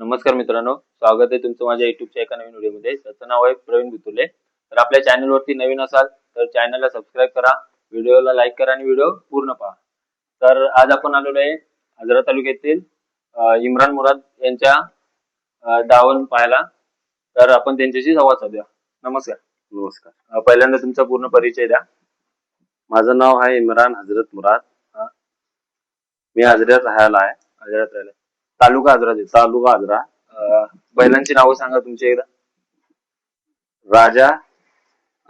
नमस्कार मित्रांनो स्वागत आहे तुमचं माझ्या युट्यूबच्या एका नवीन व्हिडिओमध्ये. त्याचं नाव आहे प्रवीण बुतुले तर आपल्या चॅनलवरती नवीन असाल तर चॅनलला सबस्क्राईब करा व्हिडिओला लाईक करा आणि व्हिडिओ पूर्ण पहा. तर आज आपण आलेलो आहे आजरा तालुक्यातील इम्रान मुराद यांच्या दावण पाहायला तर आपण त्यांच्याशी संवाद साधूया. नमस्कार. नमस्कार. पहिल्यांदा तुमचा पूर्ण परिचय द्या. माझं नाव आहे इम्रान हजरत मुराद. मी हजऱ्यात राहायला आहे. आजरात राहिला तालुका आजरा तालुका हजरा अं, बैलांची नावं सांगा तुमची एकदा. राजा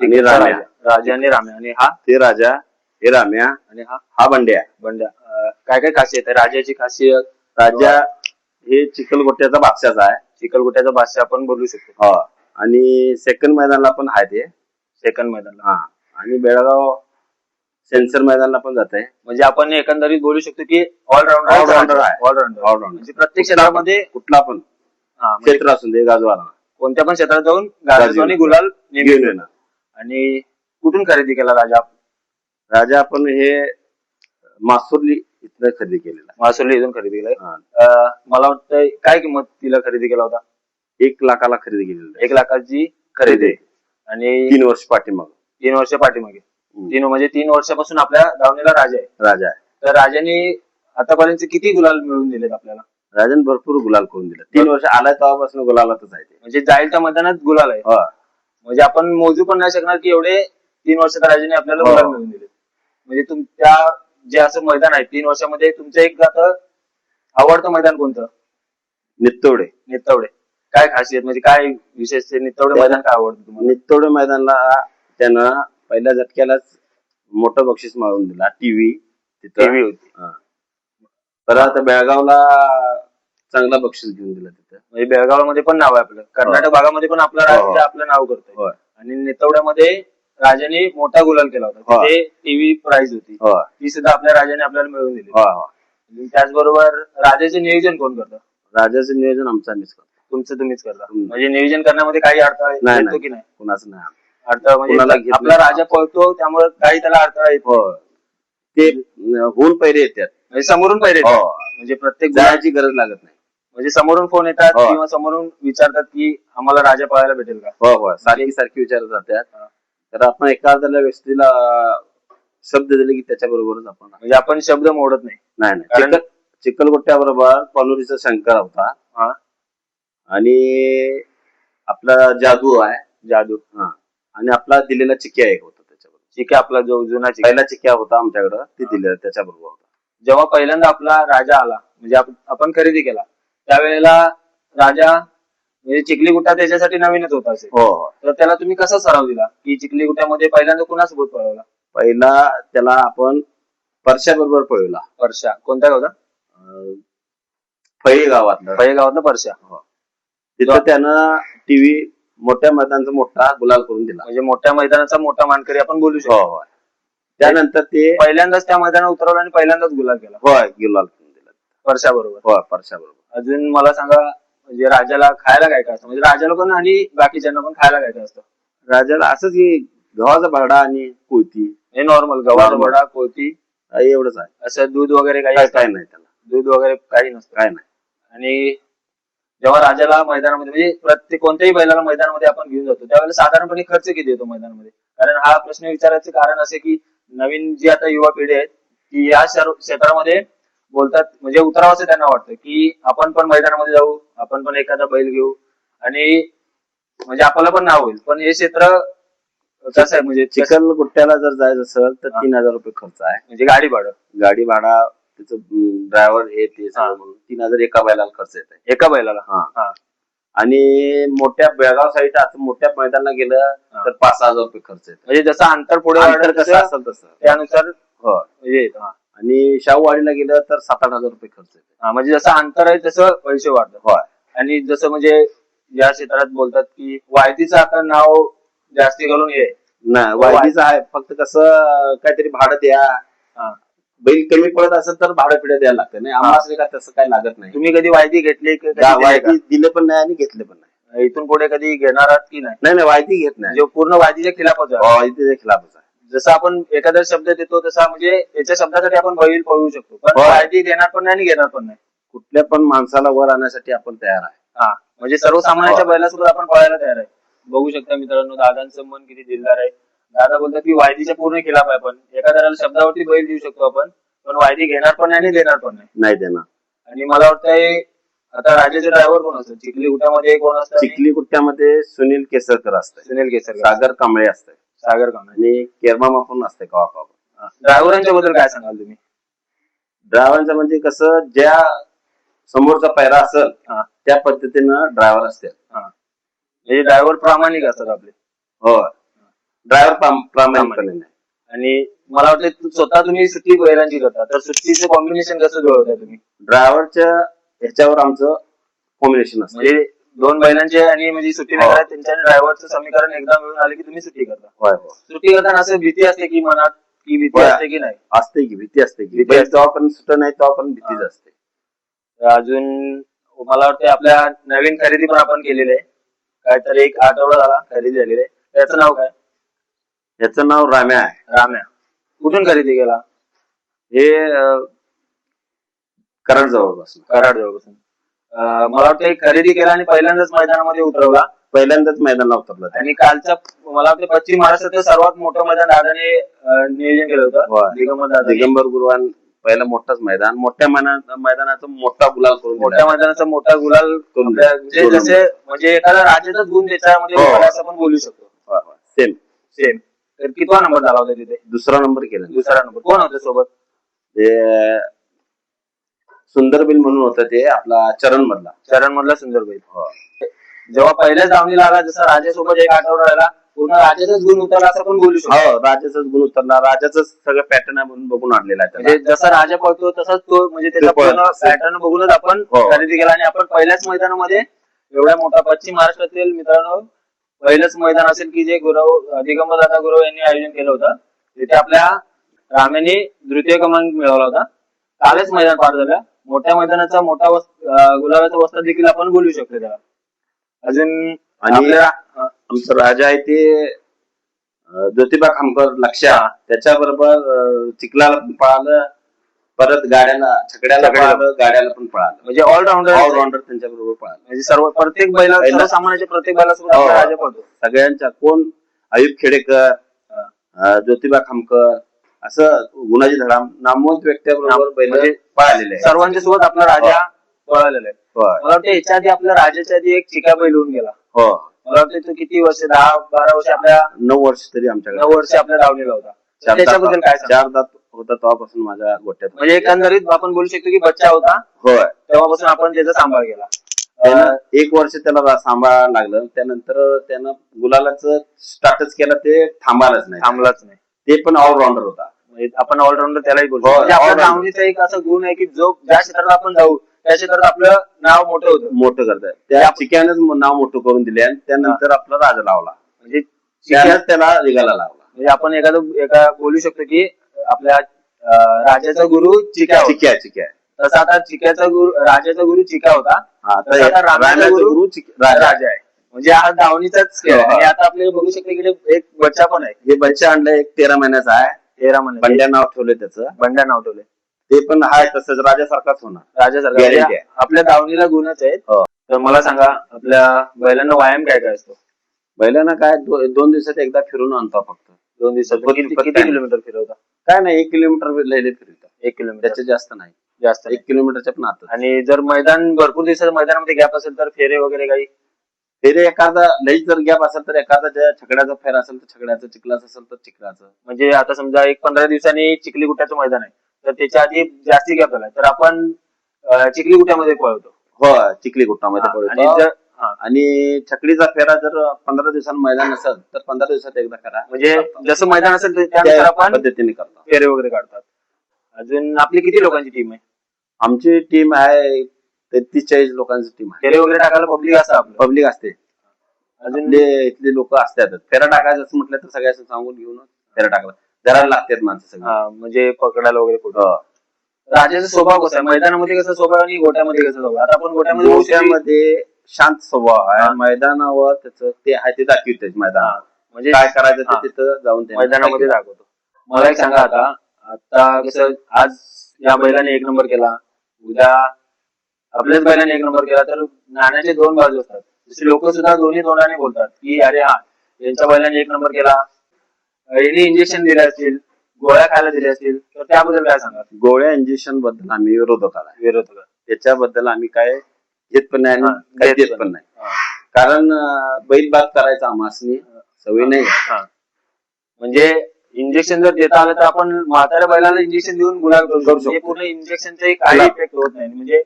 आणि राम्या. राजा. आणि राम्या. आणि हा? ते राजा हे राम्या आणि हा? हा बंड्या. बंड्या. अं, काय काय खासियत आहे? राजाची खासियत? राजा हे चिखलगोट्याचा बादशाचा आहे. चिखलगुट्याचा बादशाह आपण बोलू शकतो. हो. आणि सेकंड मैदानला पण आहे ते. सेकंड मैदानला. हा. आणि बेळगाव सेन्सर मैदानला पण जात आहे. म्हणजे आपण एकंदरीत बोलू शकतो की ऑलराऊंडर आहे. All-rounder All-rounder. म्हणजे प्रत्येक क्षेत्रामध्ये कुठला पण. म्हणजे क्षेत्र असून दे गाजवाला. कोणत्या पण क्षेत्रात जाऊन गाजवतो आणि गुलाल घेऊन. येणार. आणि कुठून खरेदी केला राजा? राजा आपण हे मासुर्ली इथनं खरेदी केलेला मासुर्ली इथून खरेदी केलाय. अं, मला वाटतं काय किंमत तिला खरेदी केला होता? एक लाखाला खरेदी केलेला. एक लाखाची खरेदी. आणि तीन वर्ष पाठीमाग. तीन वर्ष पाठीमागे. तीन म्हणजे तीन वर्षापासून आपल्या दावणीला राजा आहे. राजा आहे. तर राजाने आतापर्यंत किती गुलाल मिळवून दिलेत आपल्याला? राजन भरपूर गुलाल करून दिला तीन वर्ष आलाय तेव्हापासून गुलालातच आहे ते. म्हणजे जाईल त्या मैदानात गुलाल आहे. हो. म्हणजे आपण मोजू पण नाही शकणार की एवढे तीन वर्षात राजाने आपल्याला हो. गुलाल मिळवून दिले म्हणजे तुमच्या जे असं मैदान आहे तीन वर्षामध्ये तुमचं एक आता आवडतं मैदान कोणतं? नित्तोडे नित्तवडे. काय खासियत? म्हणजे काय विशेष? ते नित्तवडे मैदान काय आवडतं तुम्हाला? नित्तोडे मैदानला त्यानं पहिल्या झटक्यालाच मोठं बक्षीस मारून दिला. टीव्ही टीव्ही होती. हा. परत बेळगावला चांगला बक्षीस घेऊन दिला तिथं. म्हणजे बेळगावमध्ये पण नाव आहे आपलं. कर्नाटक भागामध्ये पण आपलं हो, हो. राज्य आपलं नाव करतोय. आणि नितवड्यामध्ये राजाने मोठा गुलाल केला होता. हो. तिथे टीव्ही प्राइज होती. हो ती सुद्धा आपल्या राजाने आपल्याला मिळवून दिली. हो हो आणि त्याचबरोबर राजाचे नियोजन कोण करतं? राजाचं नियोजन आमचा करतो. तुमचं तुम्हीच करता. म्हणजे नियोजन करण्यामध्ये काही अडथळा नाही. की नाही? कुणाचं नाही. अडथळा कुणाला म्हणजे घेत आपला नाही. राजा पळतो त्यामुळे काही त्याला अडथळा येतो हो. ते होऊन पहिले येतात. म्हणजे समोरून पहिले हो. म्हणजे प्रत्येक जायची गरज लागत नाही. म्हणजे समोरून फोन येतात हो. किंवा समोरून विचारतात की आम्हाला राजा पळायला भेटेल का? हो हो. सारखी सारखी विचारत जातात. हा. तर आपण एखाद्या व्यक्तीला शब्द दिले की त्याच्या बरोबरच आपण म्हणजे आपण शब्द मोडत नाही. नाही नाही. कारण- चिखल चिखलगोट्या बरोबर पनुरीचा शंकर होता. हा. आणि आपला जादू आहे. जादू. हा. आणि आपला दिलेला चिक्या एक होता त्याच्याबरोबर. चिके आपला जो जुना पहिला चिक्या होता आमच्याकडं ते दिलेला त्याच्याबरोबर होता. जेव्हा पहिल्यांदा आपला राजा आला म्हणजे आप- आपण खरेदी केला त्यावेळेला राजा म्हणजे चिखली गुट्टा त्याच्यासाठी नवीनच होता असेल. हो. हो तर त्याला तुम्ही कसा सराव दिला? की चिखली गुट्ट्यामध्ये पहिल्यांदा कुणासोबत पळवला? पहिला त्याला आपण परशा बरोबर पळवला. परशा कोणत्या गावचा? अं, फळी गावातलं. पहिल्या गावातला परशा तिथं त्यानं टीव्ही मोठ्या मैदानाचा मोठा गुलाल करून दिला. म्हणजे मोठ्या मैदानाचा मोठा मानकरी आपण बोलू हो शकतो. हो त्यानंतर ते पहिल्यांदाच त्या मैदानात उतरवलं आणि पहिल्यांदाच गुलाल केला. होय गुलाल करून दिला. परशा बरोबर होय परशा बरोबर अजून मला सांगा म्हणजे राजाला खायला काय काय असतं? म्हणजे राजाला पण आणि बाकीच्यांना पण खायला काय काय असतं? राजाला असंच की गव्हाचा भाडा आणि कोयती हे नॉर्मल गव्हाचा Normal. वडा कोळती. हा, एवढंच आहे. असं दूध वगैरे काही? काय नाही त्याला. दूध वगैरे काही नसतं. काय नाही. आणि जेव्हा राजाला मैदानामध्ये म्हणजे प्रत्येक कोणत्याही बैलाला मैदानामध्ये आपण घेऊन जातो त्यावेळेला साधारणपणे खर्च किती येतो मैदानामध्ये? कारण हा प्रश्न विचारायचं कारण असे की नवीन जी आता युवा पिढी आहेत ती या सर्व क्षेत्रामध्ये बोलतात म्हणजे उतरावं असं त्यांना वाटतं की आपण पण मैदानामध्ये जाऊ आपण पण एखादा बैल घेऊ आणि म्हणजे आपल्याला पण नाव होईल. पण हे क्षेत्र कसं आहे म्हणजे चिखल गुट्ट्याला जर जायचं असेल तर तीन हजार रुपये खर्च आहे. म्हणजे गाडी भाडं. गाडी भाडा त्याचं ड्रायव्हर हे ते. सगळं म्हणून तीन हजार एका बैलाला खर्च येत आहे एका बैलाला हा. हा. आणि मोठ्या बेळगाव साईड आता मोठ्या मैदानाला गेलं हा. तर पाच सहा हजार रुपये खर्च येतो म्हणजे जसं अंतर पुढे अंतर कसं तसं असेल तसं. त्यानुसार हो. येतं. आणि शाहूवाडीला गेलं तर सात आठ हजार रुपये खर्च येतो हा, म्हणजे जसं अंतर आहे तसं पैसे वाढतात. होय. आणि जसं म्हणजे या क्षेत्रात बोलतात की वायदीचं आता नाव जास्ती घालून ये नाही वायदीचं आहे. फक्त कसं काहीतरी भाडं द्या. हा. बैल कमी पडत असेल तर भाडं पिढ्या द्यायला लागतं. नाही आम्हाला असं काय तसं काही लागत नाही. तुम्ही कधी वायदी घेतली की? कधी वायदी दिले पण नाही आणि घेतले पण नाही. का? इथून पुढे कधी घेणार आहात की नाही? नाही नाही वायदी घेत नाही. म्हणजे पूर्ण वायदीच्या खिलाफच आहे. वायदीच्या खिलाफच आहे. जसं आपण एखादा शब्द देतो तसा म्हणजे याच्या शब्दासाठी आपण बैल पळवू शकतो. पण होय. वायदी देणार पण नाही आणि घेणार पण नाही. कुठल्या पण माणसाला वर आणण्यासाठी आपण तयार आहे. हा म्हणजे सर्वसामान्यांच्या बैला सुद्धा आपण पळायला तयार आहे. बघू शकता मित्रांनो दादांचं मन किती दिलदार आहे. दादा बोलतात की वायदीच्या पूर्ण केला पाहिजे आपण एखाद्याला शब्दावरती बैल देऊ शकतो आपण पण वायदी घेणार पण नाही आणि देणार पण नाही. नाही देणार. आणि मला वाटतंय आता राजाचे ड्रायव्हर कोण असतात? चिखली गुटामध्ये कोण असतात चिखली गुट्ट्यामध्ये सुनील केसरकर असतंय. सुनील केसर सागर कांबळे असतंय. सागर कांबळे. आणि केरमामा पण असते कवा कवा ड्रायव्हरांच्या बद्दल काय सांगाल तुम्ही? ड्रायव्हरचं म्हणजे कसं ज्या समोरचा पैरा असेल. त्या पद्धतीनं ड्रायव्हर असते हा. म्हणजे ड्रायव्हर प्रामाणिक असतात आपले. हो ड्रायव्हर प्रामाणिकपणे नाही. आणि मला वाटतं तू- स्वतः तुम्ही सुट्टी बैलांची करता तर सुट्टीचं कॉम्बिनेशन कसं जुळवता तुम्ही? ड्रायव्हरच्या ह्याच्यावर आमचं कॉम्बिनेशन असतं. म्हणजे दोन बैलांचे आणि म्हणजे सुट्टी हो. करा त्यांच्या ड्रायव्हरचं समीकरण एकदा मिळून आले की तुम्ही सुट्टी करता. होय हो सुट्टी करताना असं भीती असते की मनात की भीती होय. असते की नाही? असते की भीती असते की. भीती बैल असते. जेव्हा पण सुट नाही तेव्हा पण भीतीच असते. तर अजून मला वाटतं आपल्या नवीन खरेदी पण आपण केलेली आहे. काहीतरी एक आठवडा झाला खरेदी झालेली आहे. त्याचं नाव काय? याचं नाव राम्या आहे. राम्या. कुठून खरेदी केला? हे अं, कराड जवळपासून कराड जवळपासून अं, मला वाटतं एक खरेदी केला आणि पहिल्यांदाच मैदानामध्ये उतरवला. पहिल्यांदाच मैदानाला उतरलं. आणि कालच्या मला वाटतं पश्चिम महाराष्ट्राचं सर्वात मोठं मैदान दादाने अं, नियोजन केलं होतं. होय. दिगंबर दादा दिगंबर गुरुवान पहिलं मोठंच मैदान. मोठ्या मैदानात मैदानाचा मोठा गुलाल करून मोठ्या दिला. मैदानाचा मोठा गुलाल करून आपल्या- जसे म्हणजे एखादा राज्याचाच गुण त्याच्यामध्ये हो. असं आपण बोलू शकतो. होय, होय. सेम सेम तर कितवा नंबर झाला होता तिथे? दुसरा नंबर केला. दुसरा नंबर कोण होते सोबत? ते सुंदरबिल म्हणून होतं ते आपला चरण मधला चरण मधला सुंदर बैल हो. जेव्हा पहिल्याच धावणीला आला जसा राजासोबत एक आठवडा राहिला पूर्ण राजाचाच गुण उतरला असं पण बोलू शकतो. हो राजाचाच गुण उतरला राजाच सगळं पॅटर्न आहे म्हणून बघून आणलेला आहे. म्हणजे जसा राजा पळतो तसाच तो म्हणजे त्याचा पॅटर्न बघूनच आपण हो. खरेदी केला. आणि आपण पहिल्याच मैदानामध्ये एवढ्या मोठा पश्चिम महाराष्ट्रातील मित्रांनो पहिलंच मैदान असेल की जे गुरव दिगंबर दादा गुरव यांनी आयोजन केलं होतं. तिथे आपल्या रामेने द्वितीय क्रमांक मिळवला होता. कालच मैदान पार झालं. मोठ्या मैदानाचा मोठा गुलाबाचा वस्ता देखील आपण बोलू शकतो त्याला. अजून आणि आमचं राजा आहे ते ज्योतिबा खामकर लक्षा त्याच्याबरोबर चिखलाला पण पळालं परत गाड्याला छकड्याला छकड्याला. पळालं गाड्याला पण पळालं. म्हणजे ऑलराऊंडर ऑलराऊंडर त्यांच्या बरोबर पळालं. म्हणजे सर्व प्रत्येक बैला सर्वसामान्याच्या प्रत्येक बैला सुद्धा हो. आपला राजा पडतो सगळ्यांच्या कोण? अयुब खेडेकर अं, ज्योतिबा खामकर असं गुणाजी धडाम नामवंत व्यक्तीबरोबर बैल म्हणजे पळालेले सर्वांच्या सोबत आपला राजा पळालेला आहे. होय. मला वाटतं याच्या आधी आपल्या राजाच्या आधी एक चिका बैल होऊन गेला. हो. मला वाटतं तो किती वर्ष दहा बारा वर्ष आपल्या नऊ वर्ष तरी आमच्याकडे. नऊ वर्ष आपल्या दावणीला होता. त्याच्याबद्दल काय चार दात होता तेव्हापासून माझ्या गोट्यात म्हणजे एकंदरीत आपण बोलू शकतो की बच्चा होता. होय. तेव्हापासून आपण त्याचा सांभाळ केला. त्यानं अं, एक वर्ष त्याला रा- सांभाळायला लागलं. त्यानंतर त्यानं गुलालाच स्टार्टच केलं ते थांबायलाच नाही. थांबलाच नाही. ते पण ऑलराऊंडर होता. म्हणजे आपण ऑलराऊंडर त्यालाही बोलतो हो, म्हणजे आपल्या all-rounder. एक असा गुण आहे की जो ज्या क्षेत्रात आपण जाऊ त्या क्षेत्रात आपलं नाव मोठं होतं. मोठं करतात त्या चिक्यानंच नाव मोठं करून दिले आणि त्यानंतर आपला राजा लावला. म्हणजे त्यानंच त्याला निघायला लावला. म्हणजे आपण एखादं एका बोलू शकतो की आपल्या अं, राजाचा गुरु चिका होता. चिक्या चिक्या. तसा आता चिक्याचा गुरु राजाचा गुरु चिका होता. हा तर तसं आता रामाचा रामाचा गुरु गुरु चिक- राजा राजा आहे. म्हणजे हा धावणीचाच खेळ आहे. हो. आणि आता आपल्याला बघू शकतो की एक बच्चा पण आहे. हे बच्चा आणलं एक तेरा महिन्याचा आहे. तेरा महिने. बंड्या नाव ठेवलंय त्याचं. बंड्या नाव ठेवले ते पण हाय तसंच राजासारखाच होणार. राजासारखा. Guarantee म्हणजे आहे. आपल्या दावणीला गुणच आहेत. हो. तर मला सांगा आपल्या बैलांना व्यायाम काय काय असतो? बैलांना काय दो- दोन दिवसात एकदा फिरून आणतो फक्त दोन दिवसात. किती किलोमीटर फिरवता? काय नाही एक किलोमीटर लहिले फिरतो एक किलोमीटर. त्याच्या जास्त नाही. जास्त. एक किलोमीटरच्या पण आता आणि जर मैदान भरपूर दिवसाचं मैदानामध्ये गॅप असेल तर फेरे वगैरे काही? फेरे एखादा लई जर गॅप असेल तर एखादा ज्या छकड्याचा फेर असेल तर छकड्याचं चिखलाचं असेल तर चिखलाचं. म्हणजे आता समजा एक पंधरा दिवसांनी चिखली गुट्ट्याचं मैदान आहे. तर त्याच्या आधी जास्ती गॅप झाला. तर आपण चिखली गुट्ट्यामध्ये पळवतो. हो चिखली गुट्टामध्ये हा, आणि छकडीचा फेरा जर पंधरा दिवसांनी मैदान असेल तर पंधरा दिवसात एकदा करा. म्हणजे जसं मैदान असेल तर त्यानुसार त्या आपण पद्धतीने करतो. फेरे वगैरे काढतात. अजून आपली किती लोकांची टीम आहे? आमची टीम आहे तेहतीस चाळीस लोकांची टीम आहे. फेरे वगैरे टाकायला पब्लिक असतं आपलं. पब्लिक असते. अजून आपले इथले लोक असतात. फेरा टाकायचं असं म्हटलं तर सगळ्यांना सांगून घेऊन फेरा टाकला. धरायला लागतात माणसं सगळी. हा, म्हणजे पकडायला वगैरे कुठं? हो. राजाचा स्वभाव कसा आहे? मैदानामध्ये कसा स्वभाव आणि गोट्यामध्ये कसा स्वभाव आता आपण गोट्यामध्ये गोट्यामध्ये शांत स्वभाव आहे. मैदानावर त्याचं ते आहे ते दाखवते मैदान. म्हणजे काय करायचं. ते तिथं जाऊन ते मैदानामध्ये दाखवतो. मला एक सांगा आता. आता कसं आज या बैलाने एक नंबर केला. उद्या आपल्याच बैलाने एक नंबर केला. तर नाण्याचे दोन बाजू असतात. जसे लोक सुद्धा दोन्ही तोंडाने बोलतात की अरे हा यांच्या बैलाने एक नंबर केला. यांनी इंजेक्शन दिले असतील गोळ्या खायला दिल्या असतील तर त्याबद्दल काय सांगा? गोळ्या इंजेक्शनबद्दल आम्ही विरोधक आहे विरोध त्याच्याबद्दल आम्ही काय घेत पण नाही आणि काही देत पण नाही. कारण बैल बाद करायचा आम्हासनी सवय नाही. म्हणजे इंजेक्शन जर देता आलं तर आपण म्हाताऱ्या बैलाला इंजेक्शन देऊन गुलाब करू शकतो. हे शकतो. पूर्ण इंजेक्शनचे काही गुलाब. इफेक्ट होत नाही. म्हणजे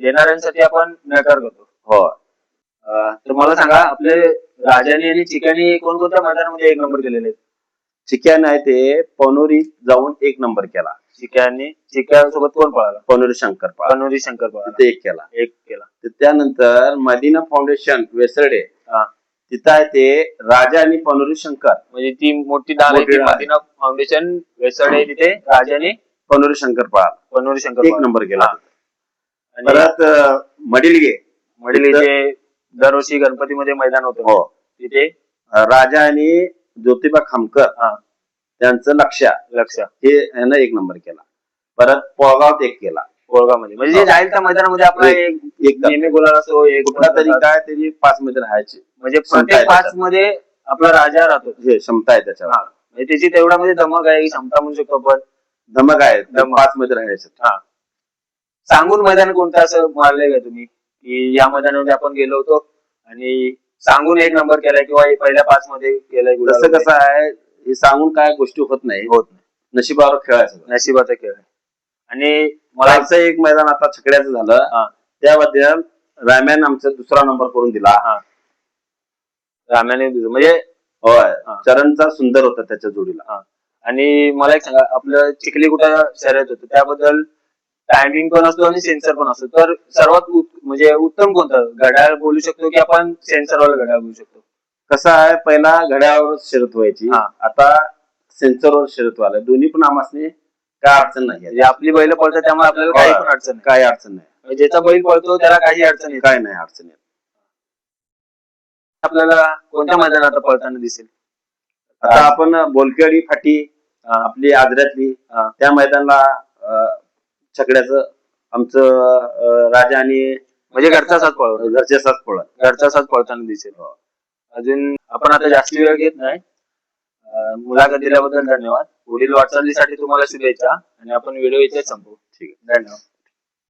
देणाऱ्यांसाठी आपण नकार करतो. हो तर मला सांगा आपले राजानी आणि चिकानी कोणकोणत्या मैदानामध्ये एक नंबर केलेले आहेत? चिक्यान आहे ते पनोरी जाऊन एक नंबर केला. चिक्यानी चिक्या सोबत कोण पळाला? पनोरी शंकर पाळ कनोरी शंकर पळाला. तिथे एक केला. एक केला. तर त्यानंतर मदिना फाउंडेशन वेसर्डे हा. तिथं आहे ते राजा आणि पनोरी शंकर. म्हणजे ती मोठी डाल आहे मोठी ती. मदिना फाउंडेशन वेसळे तिथे राजाने पनोरी शंकर पाळ कनोरी शंकर एक. नंबर केला. हा. आणि परत अं, मडिलगे. वडील इथे दरवर्षी गणपतीमध्ये मैदान होतं. हो. तिथे? अं, राजा आणि ज्योतिबा खामकर हा. त्यांचं लक्ष लक्ष हे यानं एक नंबर केला. परत पोळगावात एक केला. कोळगामध्ये म्हणजे जे जाईल त्या मैदानामध्ये आपला एक- नेहमी गुलाल असतो एक कुठला तरी काय तरी पाच मध्ये राहायचे म्हणजे क्षमता प्रत्येक पाच त्याच्यात. मध्ये आपला राजा राहतो. हे क्षमता आहे त्याच्यावर. हा. म्हणजे त्याची तेवढा मध्ये धमक आहे क्षमता म्हणू शकतो आपण. धमक आहे धमक. पाच मध्ये राहायचे हा. सांगून मैदान कोणतं असं मारलंय का तुम्ही? की या मैदानामध्ये आपण गेलो होतो आणि सांगून एक नंबर केलाय किंवा हे पहिल्या पाच मध्ये केलाय गुलाल वगैरे? कसं आहे हे सांगून काय गोष्टी होत नाही. होत नाही. नशिबावर खेळायचं नशिबाचा खेळ आहे. आणि मला एक मैदान आता छकड्याचं झालं. त्याबद्दल राम्यान आमचा दुसरा नंबर करून दिला. हा. राम्याने. म्हणजे होय. चरणचा सुंदर होता त्याच्या जोडीला. आणि मला एक सांगा आपलं चिखली कुठं शर्यत होतं त्याबद्दल टायमिंग पण असतो आणि सेन्सर पण असतो. तर सर्वात म्हणजे उत्तम कोणतं? घड्याळ बोलू शकतो की आपण सेन्सरवाला घड्याळ बोलू शकतो? कसं आहे पहिला घड्याळावर शर्यत व्हायची. हा. आता सेन्सरवर शर्यत व्हायला. दोन्ही पण आम्हाला काय अडचण नाही. म्हणजे आपली बैल पळतात त्यामुळे आपल्याला काही पण अडचण नाही काय अडचण नाही म्हणजे ज्याचा बैल पळतो त्याला काही अडचण येत. काय नाही अडचण येत आपल्याला कोणत्या मैदानात पळताना दिसेल आता आपण बोलकेवाडी फाटी हा. आपली आजऱ्यातली हा. त्या मैदानाला छकड्याचं आमचं राजा आणि म्हणजे घरचा साथ पळवतो घरचे साथ पळत घरचा साथ पळताना दिसेल अजून आपण आता जास्त वेळ घेत नाही मुलाखत दिल्याबद्दल धन्यवाद. पुढील वाटचालीसाठी तुम्हाला शुभेच्छा आणि आपण व्हिडिओ इथेच संपवू. ठीक आहे. धन्यवाद.